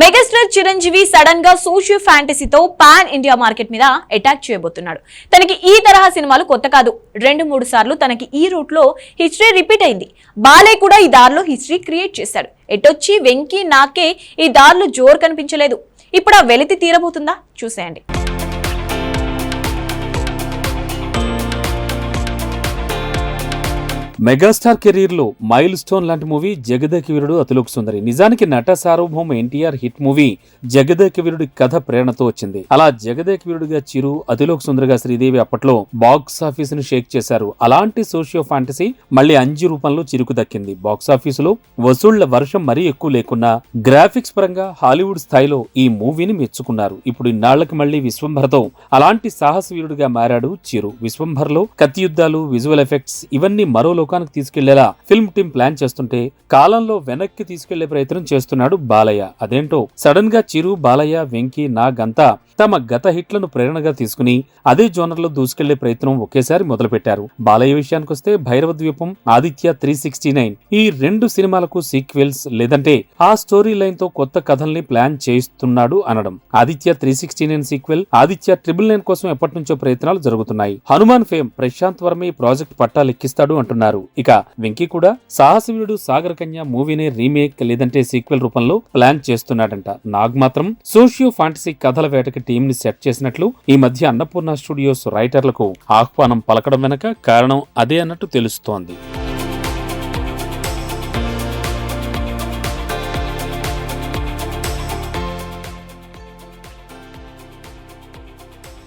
Megastar Chiranjeevi సడన్గా socio ఫ్యాంటసీతో pan India market మీద అటాక్ చేయబోతున్నాడు. తనకి ఈ తరహా సినిమాలు కొత్త కాదు. రెండు మూడు సార్లు తనకి ఈ రూట్లో హిస్టరీ రిపీట్ అయింది. బాలే కూడా ఈ దారిలో హిస్టరీ క్రియేట్ చేశాడు. ఎటొచ్చి వెంకీ నాకే ఈ దారిలో జోరు కనిపించలేదు. ఇప్పుడు ఆ వెలితి తీరబోతుందా? చూసేయండి. మెగాస్టార్ కెరీర్లో మైల్ స్టోన్ లాంటి మూవీ జగదేక వీరుడు అతిలోక్ సుందరి. నిజానికి నట సార్వభౌమ ఎన్టీఆర్ హిట్ మూవీ జగదేక వీరుడి కథ ప్రేరణతో వచ్చింది. అలా జగదేక వీరుడిగా చిరు అతిలోక్ సుందరిగా శ్రీదేవి అప్పట్లో బాక్స్ ఆఫీస్ని షేక్ చేశారు. అలాంటి సోషియో ఫ్యాంటసీ మళ్ళీ అంజు రూపంలో చిరుకు దక్కింది. బాక్స్ ఆఫీసులో వసూళ్ళ వర్షం మరీ ఎక్కువ లేకున్నా గ్రాఫిక్స్ పరంగా హాలీవుడ్ స్థాయిలో ఈ మూవీని మెచ్చుకున్నారు. ఇప్పుడు ఇన్నాళ్ళకు మళ్ళీ విశ్వంభరతో అలాంటి సాహస వీరుడిగా మారాడు చిరు. విశ్వంభర్లో కత్తి యుద్ధాలు విజువల్ ఎఫెక్ట్స్ ఇవన్నీ మరో లోకానికి తీసుకెళ్ళేలా ఫిల్మ్ టీం ప్లాన్ చేస్తుంటే కాలంలో వెనక్కి తీసుకెళ్ళే ప్రయత్నం చేస్తున్నాడు బాలయ్య. అదేంటో? సడన్గా చిరు బాలయ్య వెంకీ నాగ్ అంతా తమ గత హిట్లను ప్రేరణగా తీసుకుని అదే జోనర్లో దూసుకెళ్ళే ప్రయత్నం ఒకేసారి మొదలుపెట్టారు. బాలయ్య విషయానికొస్తే భైరవ ద్వీపం ఆదిత్య త్రీ సిక్స్టీ నైన్ ఈ రెండు సినిమాలకు సీక్వెల్స్ లేదంటే ఆ స్టోరీ లైన్తో కొత్త కథల్ని ప్లాన్ చేస్తున్నాడు అనడం. Aditya three sixty nine sequel Aditya triple nine కోసం ఎప్పటి నుంచో ప్రయత్నాలు జరుగుతున్నాయి. హనుమాన్ ఫేమ్ ప్రశాంత్ వర్మ ఈ ప్రాజెక్ట్ పట్టాలెక్కిస్తాడు అంటున్నారు. ఇక వెంకీ కూడా సాహసవీరుడు సాగర్ కన్య మూవీనే రీమేక్ లేదంటే సీక్వెల్ రూపంలో ప్లాన్ చేస్తున్నాడంట. నాగ్ మాత్రం సోషియో ఫాంటసీ కథల వేటకి టీం ని సెట్ చేసినట్లు ఈ మధ్య అన్నపూర్ణ స్టూడియోస్ రైటర్లకు ఆహ్వానం పలకడం వెనక కారణం అదే అన్నట్టు తెలుస్తోంది.